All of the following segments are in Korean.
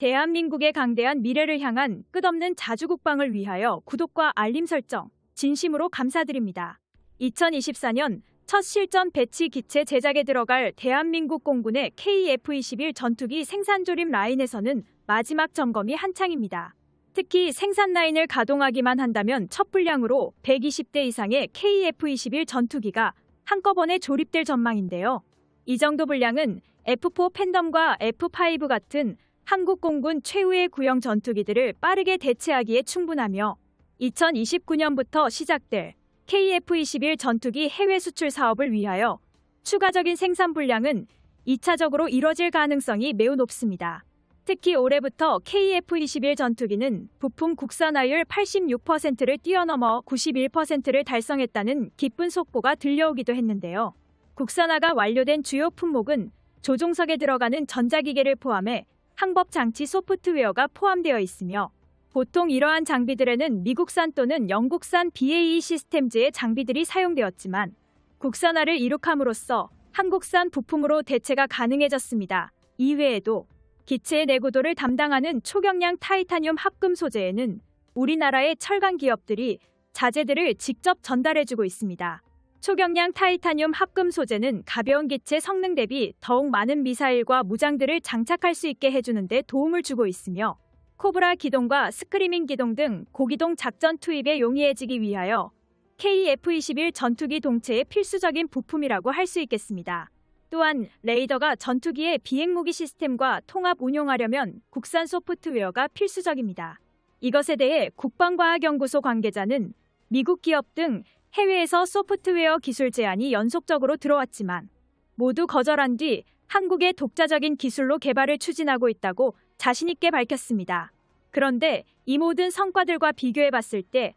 대한민국의 강대한 미래를 향한 끝없는 자주국방을 위하여 구독과 알림 설정 진심으로 감사드립니다. 2024년 첫 실전 배치 기체 제작에 들어갈 대한민국 공군의 KF-21 전투기 생산 조립 라인에서는 마지막 점검이 한창입니다. 특히 생산 라인을 가동하기만 한다면 첫 분량으로 120대 이상의 KF-21 전투기가 한꺼번에 조립될 전망인데요. 이 정도 분량은 F4 팬덤과 F5 같은 한국 공군 최후의 구형 전투기들을 빠르게 대체하기에 충분하며 2029년부터 시작될 KF-21 전투기 해외 수출 사업을 위하여 추가적인 생산 분량은 2차적으로 이뤄질 가능성이 매우 높습니다. 특히 올해부터 KF-21 전투기는 부품 국산화율 86%를 뛰어넘어 91%를 달성했다는 기쁜 속보가 들려오기도 했는데요. 국산화가 완료된 주요 품목은 조종석에 들어가는 전자기계를 포함해 항법 장치 소프트웨어가 포함되어 있으며 보통 이러한 장비들에는 미국산 또는 영국산 BAE 시스템즈의 장비들이 사용되었지만 국산화를 이룩함으로써 한국산 부품으로 대체가 가능해졌습니다. 이외에도 기체의 내구도를 담당하는 초경량 타이타늄 합금 소재에는 우리나라의 철강 기업들이 자재들을 직접 전달해주고 있습니다. 초경량 타이타늄 합금 소재는 가벼운 기체 성능 대비 더욱 많은 미사일과 무장들을 장착할 수 있게 해주는데 도움을 주고 있으며 코브라 기동과 스크리밍 기동 등 고기동 작전 투입에 용이해지기 위하여 KF-21 전투기 동체의 필수적인 부품이라고 할 수 있겠습니다. 또한 레이더가 전투기의 비행무기 시스템과 통합 운용하려면 국산 소프트웨어가 필수적입니다. 이것에 대해 국방과학연구소 관계자는 미국 기업 등 해외에서 소프트웨어 기술 제안이 연속적으로 들어왔지만 모두 거절한 뒤 한국의 독자적인 기술로 개발을 추진하고 있다고 자신있게 밝혔습니다. 그런데 이 모든 성과들과 비교해 봤을 때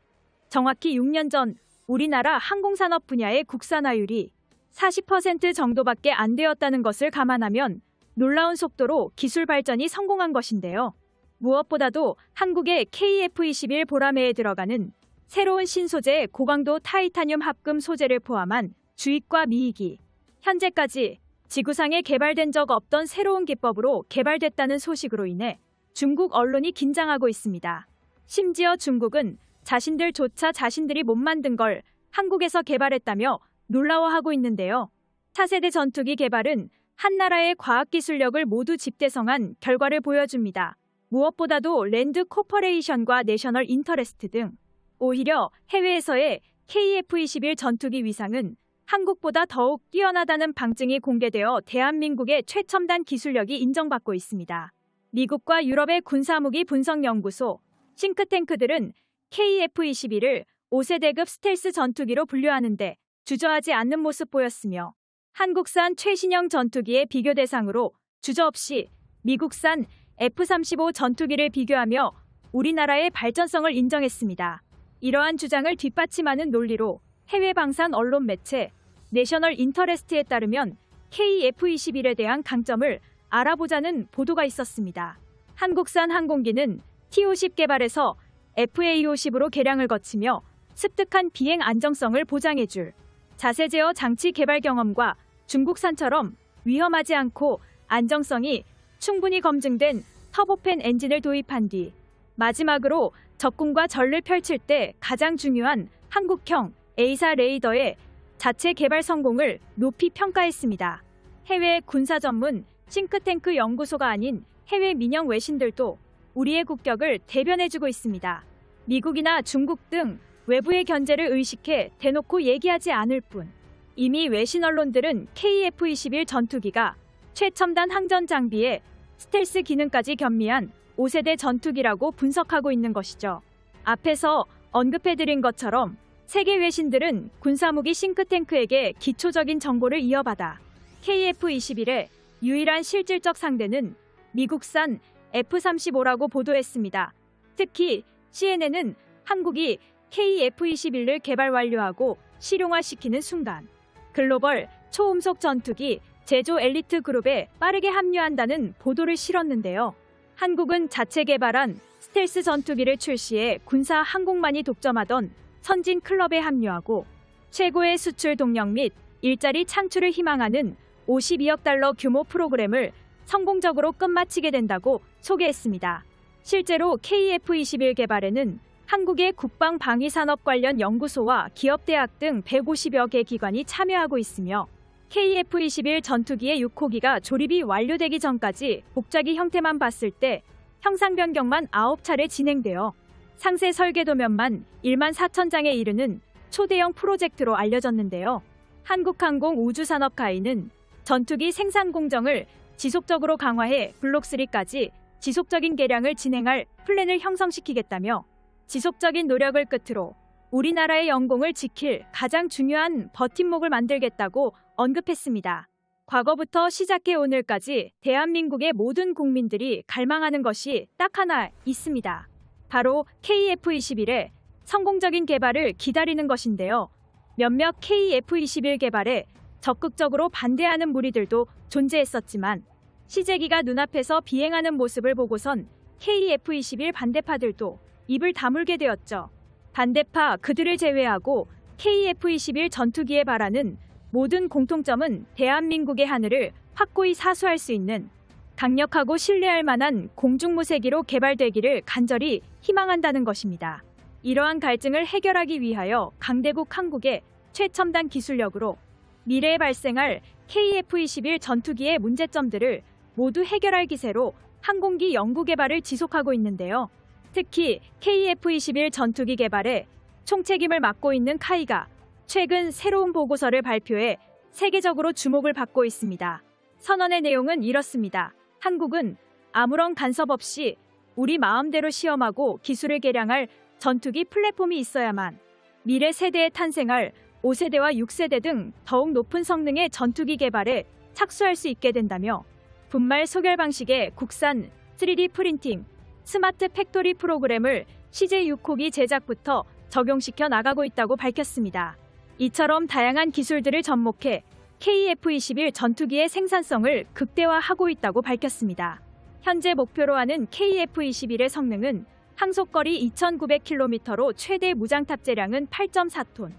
정확히 6년 전 우리나라 항공산업 분야의 국산화율이 40% 정도밖에 안 되었다는 것을 감안하면 놀라운 속도로 기술 발전이 성공한 것인데요. 무엇보다도 한국의 KF-21 보라매에 들어가는 새로운 신소재 고강도 타이타늄 합금 소재를 포함한 주익과 미익이 현재까지 지구상에 개발된 적 없던 새로운 기법으로 개발됐다는 소식으로 인해 중국 언론이 긴장하고 있습니다. 심지어 중국은 자신들조차 자신들이 못 만든 걸 한국에서 개발했다며 놀라워하고 있는데요. 차세대 전투기 개발은 한 나라의 과학기술력을 모두 집대성한 결과를 보여줍니다. 무엇보다도 랜드 코퍼레이션과 내셔널 인터레스트 등 오히려 해외에서의 KF-21 전투기 위상은 한국보다 더욱 뛰어나다는 방증이 공개되어 대한민국의 최첨단 기술력이 인정받고 있습니다. 미국과 유럽의 군사무기 분석연구소, 싱크탱크들은 KF-21을 5세대급 스텔스 전투기로 분류하는데 주저하지 않는 모습 보였으며 한국산 최신형 전투기의 비교 대상으로 주저없이 미국산 F-35 전투기를 비교하며 우리나라의 발전성을 인정했습니다. 이러한 주장을 뒷받침하는 논리로 해외 방산 언론 매체 내셔널 인터레스트에 따르면 KF-21에 대한 강점을 알아보자는 보도가 있었습니다. 한국산 항공기는 T-50 개발에서 FA-50으로 개량을 거치며 습득한 비행 안정성을 보장해줄 자세 제어 장치 개발 경험과 중국산처럼 위험하지 않고 안정성이 충분히 검증된 터보팬 엔진을 도입한 뒤 마지막으로 적군과 전를 펼칠 때 가장 중요한 한국형 A사 레이더의 자체 개발 성공을 높이 평가했습니다. 해외 군사 전문 싱크탱크 연구소가 아닌 해외 민영 외신들도 우리의 국격을 대변해주고 있습니다. 미국이나 중국 등 외부의 견제를 의식해 대놓고 얘기하지 않을 뿐 이미 외신 언론들은 KF-21 전투기가 최첨단 항전 장비에 스텔스 기능까지 겸비한 5세대 전투기라고 분석하고 있는 것이죠. 앞에서 언급해드린 것처럼 세계 외신들은 군사무기 싱크탱크에게 기초적인 정보를 이어받아 KF-21의 유일한 실질적 상대는 미국산 F-35라고 보도했습니다. 특히 CNN은 한국이 KF-21을 개발 완료하고 실용화시키는 순간 글로벌 초음속 전투기 제조 엘리트 그룹에 빠르게 합류한다는 보도를 실었는데요. 한국은 자체 개발한 스텔스 전투기를 출시해 군사 항공만이 독점하던 선진 클럽에 합류하고 최고의 수출 동력 및 일자리 창출을 희망하는 52억 달러 규모 프로그램을 성공적으로 끝마치게 된다고 소개했습니다. 실제로 KF-21 개발에는 한국의 국방 방위 산업 관련 연구소와 기업대학 등 150여 개 기관이 참여하고 있으며 KF-21 전투기의 6호기가 조립이 완료되기 전까지 복자기 형태만 봤을 때 형상 변경만 9차례 진행되어 상세 설계 도면만 1만 4천 장에 이르는 초대형 프로젝트로 알려졌는데요. 한국항공 우주산업카이는 전투기 생산 공정을 지속적으로 강화해 블록3까지 지속적인 개량을 진행할 플랜을 형성시키겠다며 지속적인 노력을 끝으로 우리나라의 영공을 지킬 가장 중요한 버팀목을 만들겠다고 언급했습니다. 과거부터 시작해 오늘까지 대한민국의 모든 국민들이 갈망하는 것이 딱 하나 있습니다. 바로 KF-21의 성공적인 개발을 기다리는 것인데요. 몇몇 KF-21 개발에 적극적으로 반대하는 무리들도 존재했었지만 시제기가 눈앞에서 비행하는 모습을 보고선 KF-21 반대파들도 입을 다물게 되었죠. 반대파 그들을 제외하고 KF-21 전투기에 바라는 모든 공통점은 대한민국의 하늘을 확고히 사수할 수 있는 강력하고 신뢰할 만한 공중무세기로 개발되기를 간절히 희망한다는 것입니다. 이러한 갈증을 해결하기 위하여 강대국 한국의 최첨단 기술력으로 미래에 발생할 KF-21 전투기의 문제점들을 모두 해결할 기세로 항공기 연구 개발을 지속하고 있는데요. 특히 KF-21 전투기 개발에 총책임을 맡고 있는 카이가 최근 새로운 보고서를 발표해 세계적으로 주목을 받고 있습니다. 선언의 내용은 이렇습니다. 한국은 아무런 간섭 없이 우리 마음대로 시험하고 기술을 개량할 전투기 플랫폼이 있어야만 미래 세대에 탄생할 5세대와 6세대 등 더욱 높은 성능의 전투기 개발에 착수할 수 있게 된다며 분말 소결 방식의 국산 3D 프린팅 스마트 팩토리 프로그램을 CJ6호기 제작부터 적용시켜 나가고 있다고 밝혔습니다. 이처럼 다양한 기술들을 접목해 KF-21 전투기의 생산성을 극대화하고 있다고 밝혔습니다. 현재 목표로 하는 KF-21의 성능은 항속거리 2,900km로 최대 무장 탑재량은 8.4톤,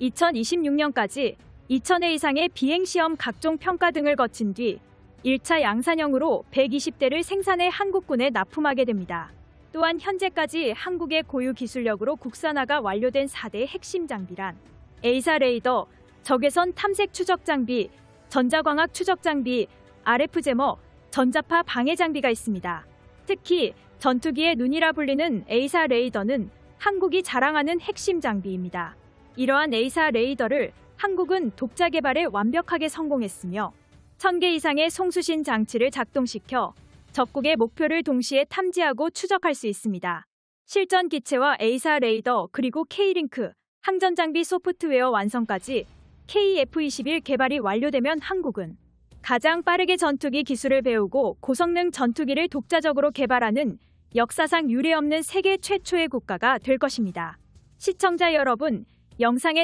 2026년까지 2,000회 이상의 비행시험 각종 평가 등을 거친 뒤 1차 양산형으로 120대를 생산해 한국군에 납품하게 됩니다. 또한 현재까지 한국의 고유 기술력으로 국산화가 완료된 4대 핵심 장비란 A사 레이더, 적외선 탐색 추적 장비, 전자광학 추적 장비, RF 제머, 전자파 방해 장비가 있습니다. 특히 전투기의 눈이라 불리는 A사 레이더는 한국이 자랑하는 핵심 장비입니다. 이러한 A사 레이더를 한국은 독자 개발에 완벽하게 성공했으며 1000개 이상의 송수신 장치를 작동시켜 적국의 목표를 동시에 탐지하고 추적할 수 있습니다. 실전 기체와 A사 레이더 그리고 K링크 항전 장비 소프트웨어 완성까지 KF-21 개발이 완료되면 한국은 가장 빠르게 전투기 기술을 배우고 고성능 전투기를 독자적으로 개발하는 역사상 유례없는 세계 최초의 국가가 될 것입니다. 시청자 여러분, 영상의